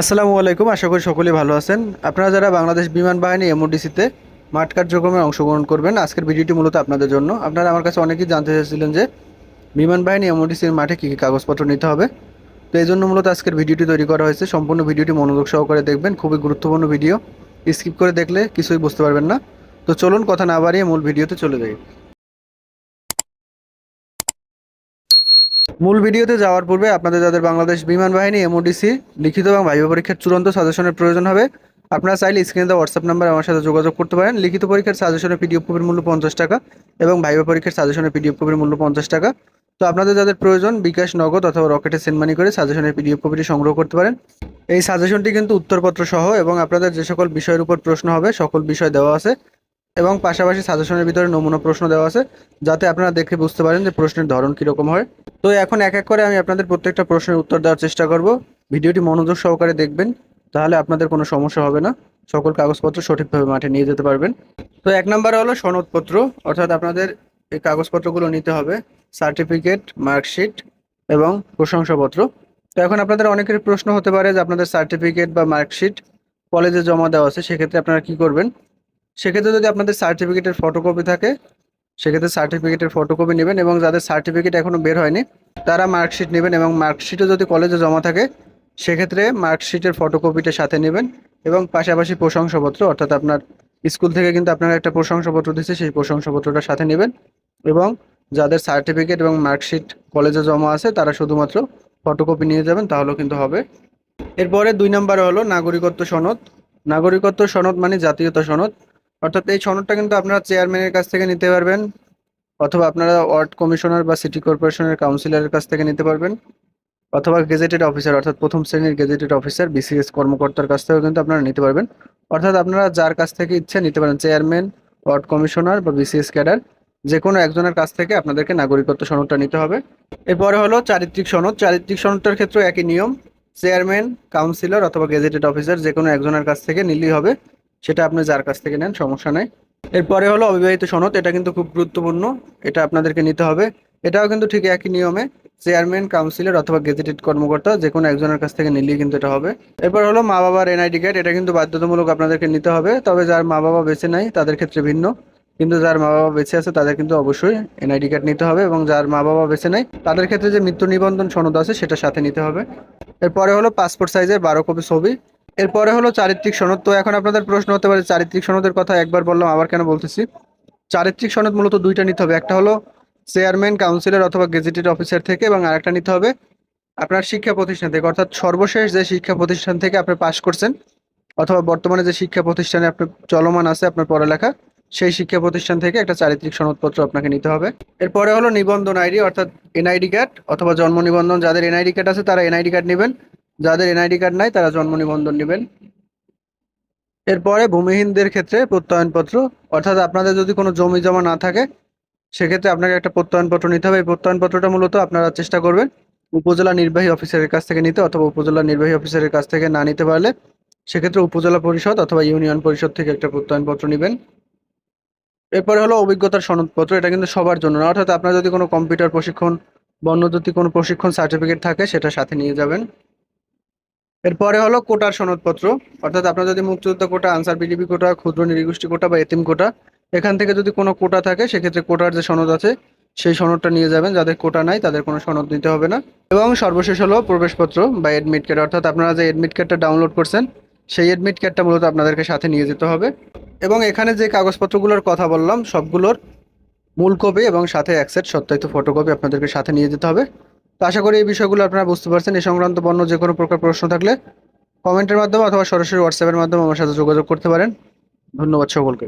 আসসালামু আলাইকুম, আশা করি সকলেই ভালো আছেন। আপনারা যারা বাংলাদেশ বিমান বাহিনী এমওডিসিতে মাঠ কার্যক্রমে অংশগ্রহণ করবেন, আজকের ভিডিওটি মূলত আপনাদের জন্য। আপনারা আমার কাছে অনেকেই জানতে চাইছিলেন যে বিমান বাহিনী এমওডিসির মাঠে কী কী কাগজপত্র নিতে হবে। তো এই জন্য মূলত আজকের ভিডিওটি তৈরি করা হয়েছে। সম্পূর্ণ ভিডিওটি মনোযোগ সহকারে দেখবেন, খুবই গুরুত্বপূর্ণ ভিডিও। স্কিপ করে দেখলে কিছুই বুঝতে পারবেন না। তো চলুন কথা না বাড়িয়ে মূল ভিডিওতে চলে যাই। মূল ভিডিওতে যাওয়ার পূর্বে আপনাদের যাদের বাংলাদেশ বিমান বাহিনী এমওডিসি লিখিত এবং ভাইবা পরীক্ষার চূড়ান্ত সাজেশনের প্রয়োজন হবে, আপনারা চাইলে স্ক্রিনে দেওয়া হোয়াটসঅ্যাপ নাম্বার আমার সাথে যোগাযোগ করতে পারেন। লিখিত পরীক্ষার সাজেশনের পিডিএফ কপির মূল্য পঞ্চাশ টাকা এবং ভাইবা পরীক্ষার সাজেশনের পিডিএফ কপির মূল্য পঞ্চাশ টাকা। তো আপনাদের যাদের প্রয়োজন, বিকাশ, নগদ অথবা রকেটে সেন্ড মানি করে সাজেশনের পিডিএফ কপিটি সংগ্রহ করতে পারেন। এই সাজেশনটি কিন্তু উত্তরপত্র সহ এবং আপনাদের যে সকল বিষয়ের উপর প্রশ্ন হবে, সকল বিষয় দেওয়া আছে এবং পাশাপাশি সাজেশনের ভিতরে নমুনা প্রশ্ন দেওয়া আছে, যাতে আপনারা দেখে বুঝতে পারেন যে প্রশ্নের ধরন কীরকম হয়। তো এখন এক এক করে আমি আপনাদের প্রত্যেকটা প্রশ্নের উত্তর দেওয়ার চেষ্টা করব। ভিডিওটি মনোযোগ সহকারে দেখবেন, তাহলে আপনাদের কোনো সমস্যা হবে না। সকল কাগজপত্র সঠিকভাবে মাঠে নিয়ে যেতে পারবেন। তো এক নম্বরে হলো সনদপত্র, অর্থাৎ আপনাদের এই কাগজপত্রগুলো নিতে হবে, সার্টিফিকেট, মার্কশিট এবং প্রশংসাপত্র। তো এখন আপনাদের অনেকের প্রশ্ন হতে পারে যে আপনাদের সার্টিফিকেট বা মার্কশিট কলেজে জমা দেওয়া আছে, সেক্ষেত্রে আপনারা কি করবেন? সেক্ষেত্রে যদি আপনাদের সার্টিফিকেটের ফটোকপি থাকে, সেক্ষেত্রে সার্টিফিকেটের ফটোকপি নেবেন এবং যাদের সার্টিফিকেট এখনও বের হয়নি, তারা মার্কশিট নেবেন এবং মার্কশিটও যদি কলেজে জমা থাকে, সেক্ষেত্রে মার্কশিটের ফটোকপিটা সাথে নেবেন এবং পাশাপাশি প্রশংসাপত্র, অর্থাৎ আপনার স্কুল থেকে কিন্তু আপনারা একটা প্রশংসাপত্র দিচ্ছে সেই প্রশংসাপত্রটা সাথে নেবেন এবং যাদের সার্টিফিকেট এবং মার্কশিট কলেজে জমা আছে, তারা শুধুমাত্র ফটোকপি নিয়ে যাবেন, তাহলেও কিন্তু হবে। এরপরে দুই নম্বরে হলো নাগরিকত্ব সনদ। নাগরিকত্ব সনদ মানে জাতীয়তা সনদ। অর্থাৎ এই সনদটা কিন্তু আপনারা চেয়ারম্যানের কাছ থেকে নিতে পারবেন, অথবা আপনারা ওয়ার্ড কমিশনার বা সিটি কর্পোরেশনের কাউন্সিলরের কাছ থেকে নিতে পারবেন, অথবা গেজেটেড অফিসার অর্থাৎ প্রথম শ্রেণির গেজেটেড অফিসার বিসিএস কর্মকর্তার কাছ থেকেও কিন্তু আপনারা নিতে পারবেন। অর্থাৎ আপনারা যার কাছ থেকে ইচ্ছে নিতে পারেন চেয়ারম্যান ওয়ার্ড কমিশনার বা বিসিএস ক্যাডার যে কোনো একজনের কাছ থেকে আপনাদেরকে নাগরিকত্ব সনদটা নিতে হবে। এরপরে হলো চারিত্রিক সনদ। চারিত্রিক সনদটার ক্ষেত্রে একই নিয়ম চেয়ারম্যান কাউন্সিলর অথবা গেজেটেড অফিসার যে কোনো একজনের কাছ থেকে নিলেই হবে। সেটা আপনি যার কাছ থেকে নেন, সমস্যা নাই। এরপরে হলো অবিবাহিত সনদ, এটা কিন্তু খুব গুরুত্বপূর্ণ, এটা আপনাদেরকে নিতে হবে। এটাও কিন্তু ঠিক একই নিয়মে, চেয়ারম্যান, কাউন্সিলর অথবা গেজেটেড কর্মকর্তা যে কোনো একজনের কাছ থেকে নিলেই কিন্তু এটা হবে। এরপর হলো মা বাবার এনআইডি কার্ড এটা কিন্তু বাধ্যতামূলক আপনাদেরকে নিতে হবে, তবে যার মা বাবা বেঁচে নাই, তাদের ক্ষেত্রে ভিন্ন। কিন্তু যার মা বাবা বেঁচে আছে, তাদের কিন্তু অবশ্যই এনআইডি কার্ড নিতে হবে এবং যার মা বাবা বেঁচে নাই, তাদের ক্ষেত্রে যে মৃত্যু নিবন্ধন সনদ আছে, সেটা সাথে নিতে হবে। এরপরে হলো পাসপোর্ট সাইজের বারো কপি ছবি এরপরে হলো চারিত্রিক সনদ। তো এখন আপনাদের প্রশ্ন হতে পারে, চারিত্রিক সনদের কথা একবার বললাম, আবার কেন বলতেছি? চারিত্রিক সনদ মূলত দুইটা নিতে হবে, একটা হলো চেয়ারম্যান, কাউন্সিলর অথবা গেজেটেড অফিসার থেকে এবং আরেকটা নিতে হবে আপনার শিক্ষা প্রতিষ্ঠান থেকে। অর্থাৎ সর্বশেষ যে শিক্ষা প্রতিষ্ঠান থেকে আপনি পাশ করছেন অথবা বর্তমানে যে শিক্ষা প্রতিষ্ঠানে আপনার চলমান আছে, আপনার পড়ালেখা, সেই শিক্ষা প্রতিষ্ঠান থেকে একটা চারিত্রিক সনদপত্র আপনাকে নিতে হবে। এরপরে হলো নিবন্ধন আইডি, অর্থাৎ এনআইডি কার্ড অথবা জন্ম নিবন্ধন, যাদের এনআইডি কার্ড আছে তারা এনআইডি কার্ড নেবেন। যাদের এনআইডি কার্ড নাই, তারা জন্ম নিবন্ধন নেবেন। এরপরে ভূমিহীনদের ক্ষেত্রে প্রত্যয়নপত্র। অর্থাৎ আপনাদের যদি কোনো জমি জমা না থাকে, সেক্ষেত্রে আপনাকে একটা প্রত্যয়নপত্র নিতে হবে। এই প্রত্যয়নপত্রটা মূলত আপনারা চেষ্টা করবেন উপজেলা নির্বাহী অফিসারের কাছ থেকে নিতে অথবা উপজেলা নির্বাহী অফিসারের কাছ থেকে না নিতে পারলে, সেক্ষেত্রে উপজেলা পরিষদ অথবা ইউনিয়ন পরিষদ থেকে একটা প্রত্যয়নপত্র নেবেন। এরপরে হলো অভিজ্ঞতার সনদপত্র। এটা কিন্তু সবার জন্য না। অর্থাৎ আপনার যদি কোনো কম্পিউটার প্রশিক্ষণ বা যদি কোনো প্রশিক্ষণ সার্টিফিকেট থাকে, সেটা সাথে নিয়ে যাবেন। এরপরে হলো কোটার সনদপত্র। অর্থাৎ আপনার যদি মুক্তিযোদ্ধা কোটা, আনসার বিডিপি কোটা, ক্ষুদ্র নিরীগোষ্ঠী কোটা বা এতিম কোটা, এখান থেকে যদি কোনো কোটা থাকে, সেক্ষেত্রে কোটার যে সনদ আছে, সেই সনদটা নিয়ে যাবেন। যাদের কোটা নাই, তাদের কোনো সনদ নিতে হবে না। এবং সর্বশেষ হলো প্রবেশপত্র বা এডমিট কার্ড অর্থাৎ আপনারা যে এডমিট কার্ডটা ডাউনলোড করছেন, সেই এডমিট কার্ডটা মূলত আপনাদেরকে সাথে নিয়ে যেতে হবে। এবং এখানে যে কাগজপত্রগুলোর কথা বললাম, সবগুলোর মূল কপি এবং সাথে এক সত্যায়িত ফটোকপি আপনাদেরকে সাথে নিয়ে যেতে হবে। তো আশা করি এই বিষয়গুলো আপনারা বুঝতে পারছেন। এই সংক্রান্ত বন্য যে কোনো প্রকার প্রশ্ন থাকলে কমেন্টের মাধ্যমে অথবা সরাসরি হোয়াটসঅ্যাপের মাধ্যমে আমার সাথে যোগাযোগ করতে পারেন। ধন্যবাদ সকলকে।